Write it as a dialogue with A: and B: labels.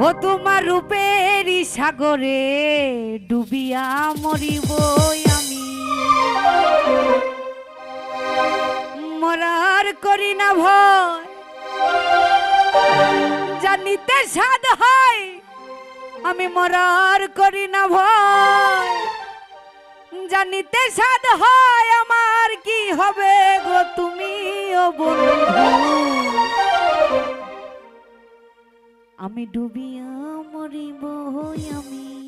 A: ও তোমার রূপের সাগরে ডুবিয়া মরিব আমি। মরার করি না ভয়, জানিতে সাদ হয়, আমি মরার করি না ভয়। জানিতে সাদ হয়, আমার কি হবে গো তুমি ও বন্ধু? আমি ডুবিয়া মরিব আমি।